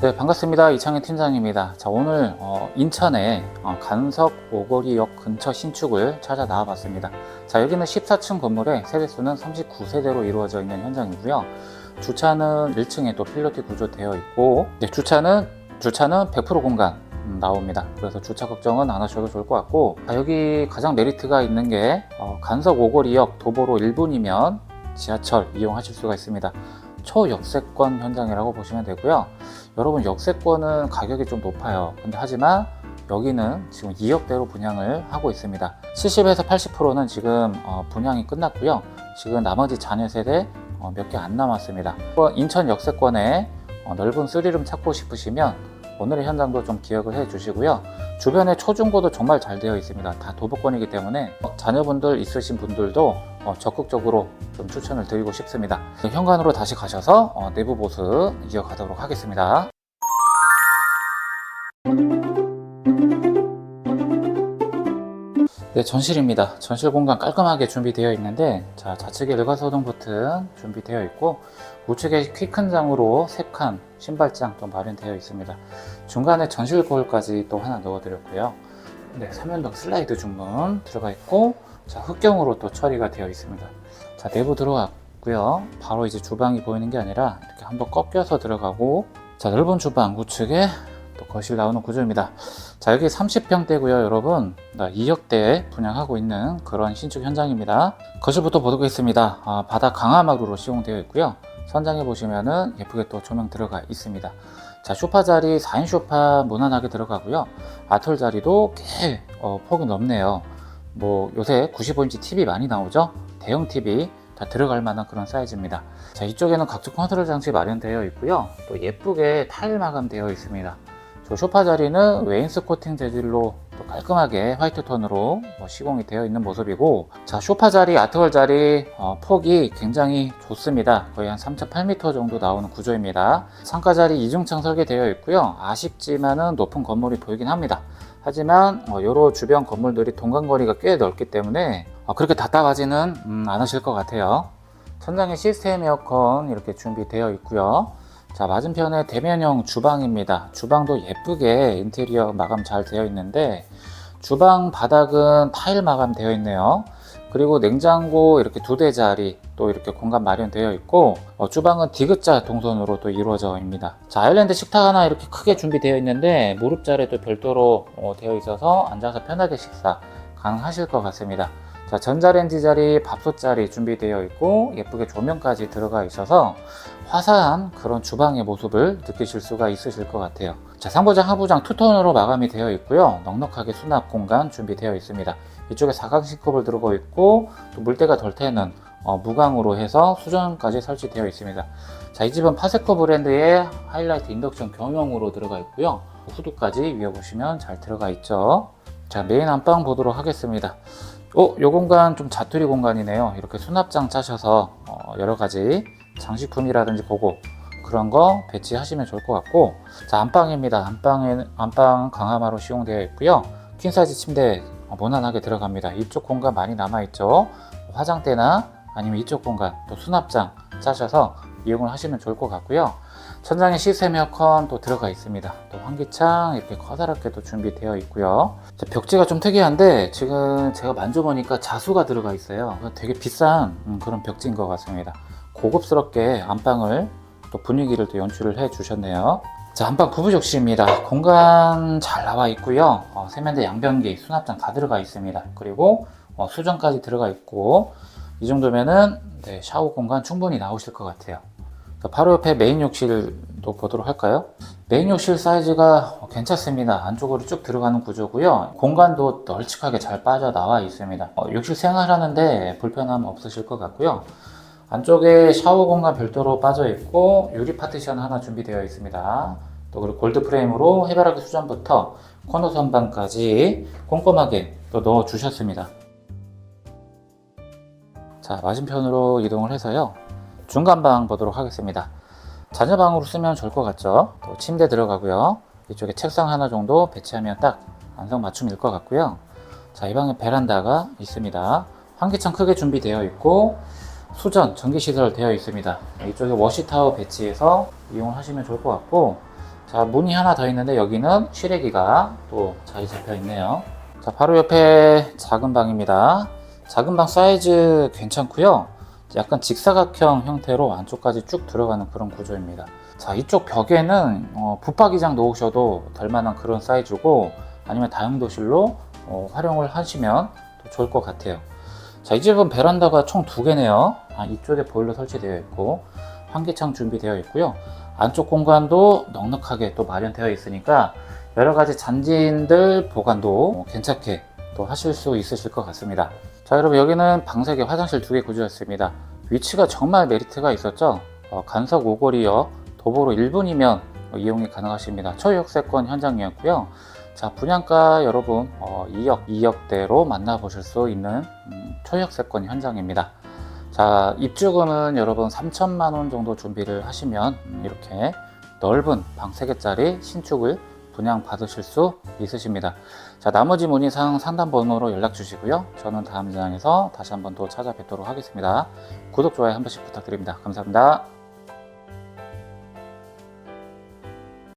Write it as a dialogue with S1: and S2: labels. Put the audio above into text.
S1: 네, 반갑습니다. 이창현 팀장입니다. 자, 오늘 어, 인천의 어, 간석 오거리역 근처 신축을 찾아 나와 봤습니다. 자, 여기는 14층 건물에 세대수는 39세대로 이루어져 있는 현장이고요. 주차는 1층에 또 필로티 구조되어 있고, 네, 주차는 주차는 100% 공간 음, 나옵니다. 그래서 주차 걱정은 안 하셔도 좋을 것 같고, 자, 여기 가장 메리트가 있는 게 어, 간석 오거리역 도보로 1분이면 지하철 이용하실 수가 있습니다. 초역세권 현장이라고 보시면 되고요. 여러분 역세권은 가격이 좀 높아요. 근데 하지만 여기는 지금 2억대로 분양을 하고 있습니다. 70에서 80%는 지금 어, 분양이 끝났고요. 지금 나머지 잔여 세대 어, 몇개 안 남았습니다. 어, 인천 역세권에 어, 넓은 쓰리룸 찾고 싶으시면 오늘의 현장도 좀 기억을 해 주시고요. 주변에 초중고도 정말 잘 되어 있습니다. 다 도보권이기 때문에 어, 자녀분들 있으신 분들도 어, 적극적으로 좀 추천을 드리고 싶습니다. 현관으로 다시 가셔서 어, 내부 보수 이어가도록 하겠습니다. 네, 전실입니다. 전실 공간 깔끔하게 준비되어 있는데, 자, 좌측에 일가소등 버튼 준비되어 있고, 우측에 퀴큰장으로 3칸 신발장 또 마련되어 있습니다. 중간에 전실 거울까지 또 하나 넣어드렸고요. 네, 삼연동 슬라이드 중문 들어가 있고, 자, 흑경으로 또 처리가 되어 있습니다. 자, 내부 들어갔고요. 바로 이제 주방이 보이는 게 아니라 이렇게 한번 꺾여서 들어가고, 자, 넓은 주방 우측에 또 거실 나오는 구조입니다. 자, 여기 30평대고요, 여러분. 2억대 분양하고 있는 그런 신축 현장입니다. 거실부터 보도록했습니다. 아, 바닥 강화막으로 시공되어 있고요. 선장에 보시면은 예쁘게 또 조명 들어가 있습니다. 자, 소파 자리 4인 소파 무난하게 들어가고요. 아톨 자리도 꽤 어, 폭이 넓네요. 뭐 요새 95인치 TV 많이 나오죠? 대형 TV 다 들어갈 만한 그런 사이즈입니다. 자, 이쪽에는 각종 컨트롤 장치 마련되어 있고요. 또 예쁘게 타일 마감되어 있습니다. 저 소파 자리는 웨인스 코팅 재질로 또 깔끔하게 화이트 톤으로 뭐 시공이 되어 있는 모습이고 자 소파 자리, 아트월 자리 어, 폭이 굉장히 좋습니다. 거의 한 3.8m 정도 나오는 구조입니다. 상가 자리 이중창 설계되어 있고요. 아쉽지만은 높은 건물이 보이긴 합니다. 하지만 어, 여러 주변 건물들이 동간거리가 꽤 넓기 때문에 어, 그렇게 답답하지는 음, 않으실 것 같아요. 천장에 시스템 에어컨 이렇게 준비되어 있고요. 자, 맞은편에 대면형 주방입니다. 주방도 예쁘게 인테리어 마감 잘 되어 있는데, 주방 바닥은 타일 마감 되어 있네요. 그리고 냉장고 이렇게 두 대 자리 또 이렇게 공간 마련되어 있고, 어, 주방은 디귿자 동선으로 또 이루어져 있습니다. 자, 아일랜드 식탁 하나 이렇게 크게 준비되어 있는데, 무릎 자리도 별도로 어, 되어 있어서 앉아서 편하게 식사 가능하실 것 같습니다. 자, 전자레인지 자리, 밥솥 자리 준비되어 있고 예쁘게 조명까지 들어가 있어서 화사한 그런 주방의 모습을 느끼실 수가 있으실 것 같아요. 자, 상부장, 하부장 투톤으로 마감이 되어 있고요. 넉넉하게 수납 공간 준비되어 있습니다. 이쪽에 사각식 컵을 들고 있고 또 물때가 덜 새는 어, 무광으로 해서 수전까지 설치되어 있습니다. 자, 이 집은 파세코 브랜드의 하이라이트 인덕션 겸용으로 들어가 있고요. 후드까지 위에 보시면 잘 들어가 있죠. 자, 메인 안방 보도록 하겠습니다. 어, 요 공간 좀 자투리 공간이네요. 이렇게 수납장 짜셔서 어, 여러 가지 장식품이라든지 보고 그런 거 배치하시면 좋을 것 같고 자 안방입니다. 안방에 안방 강화마로 시공되어 있고요. 퀸 사이즈 침대 어, 무난하게 들어갑니다. 이쪽 공간 많이 남아 있죠. 화장대나 아니면 이쪽 공간 또 수납장 짜셔서 이용을 하시면 좋을 것 같고요. 천장에 시스템 에어컨 또 들어가 있습니다. 또 환기창 이렇게 커다랗게 또 준비되어 있고요. 자, 벽지가 좀 특이한데 지금 제가 만져보니까 자수가 들어가 있어요. 되게 비싼 음, 그런 벽지인 것 같습니다. 고급스럽게 안방을 또 분위기를 또 연출을 해 주셨네요. 자, 안방 부부적시입니다. 공간 잘 나와 있고요. 어, 세면대 양변기, 수납장 다 들어가 있습니다. 그리고 어, 수전까지 들어가 있고 이 정도면은 네, 샤워 공간 충분히 나오실 것 같아요. 자, 바로 옆에 메인 욕실도 보도록 할까요? 메인 욕실 사이즈가 괜찮습니다. 안쪽으로 쭉 들어가는 구조고요. 공간도 널찍하게 잘 빠져나와 있습니다. 어, 욕실 생활하는데 불편함 없으실 것 같고요. 안쪽에 샤워 공간 별도로 빠져 있고 유리 파티션 하나 준비되어 있습니다. 또 그리고 골드 프레임으로 해바라기 수전부터 코너 선반까지 꼼꼼하게 또 넣어 주셨습니다. 자 맞은편으로 이동을 해서요. 중간방 보도록 하겠습니다. 자녀방으로 쓰면 좋을 것 같죠? 또 침대 들어가고요. 이쪽에 책상 하나 정도 배치하면 딱 완성 맞춤일 것 같고요. 자, 이 방에 베란다가 있습니다. 환기창 크게 준비되어 있고 수전, 전기시설 되어 있습니다. 이쪽에 워시타워 배치해서 이용을 하시면 좋을 것 같고 자, 문이 하나 더 있는데 여기는 실외기가 또 자리 잡혀 있네요. 자, 바로 옆에 작은 방입니다. 작은 방 사이즈 괜찮고요. 약간 직사각형 형태로 안쪽까지 쭉 들어가는 그런 구조입니다. 자, 이쪽 벽에는 어, 붙박이장 놓으셔도 될 만한 그런 사이즈고 아니면 다용도실로 어, 활용을 하시면 더 좋을 것 같아요. 자, 이 집은 베란다가 총 두 개네요. 아, 이쪽에 보일러 설치되어 있고 환기창 준비되어 있고요. 안쪽 공간도 넉넉하게 또 마련되어 있으니까 여러 가지 잔진들 보관도 괜찮게 또 하실 수 있으실 것 같습니다. 자, 여러분 여기는 방석에 화장실 두 개 구조였습니다. 위치가 정말 메리트가 있었죠. 어, 간석 오거리역 도보로 1분이면 이용이 가능하십니다. 초역세권 현장이었고요. 자, 분양가 여러분 어, 2억, 2억대로 만나보실 수 있는 음, 초역세권 현장입니다. 자, 입주금은 여러분 3천만 원 정도 준비를 하시면 음, 이렇게 넓은 방 3개짜리 신축을 분양 받으실 수 있으십니다. 자, 나머지 문의사항 상담 번호로 연락 주시고요. 저는 다음 장에서 다시 한번 또 찾아뵙도록 하겠습니다. 구독, 좋아요 한 번씩 부탁드립니다. 감사합니다.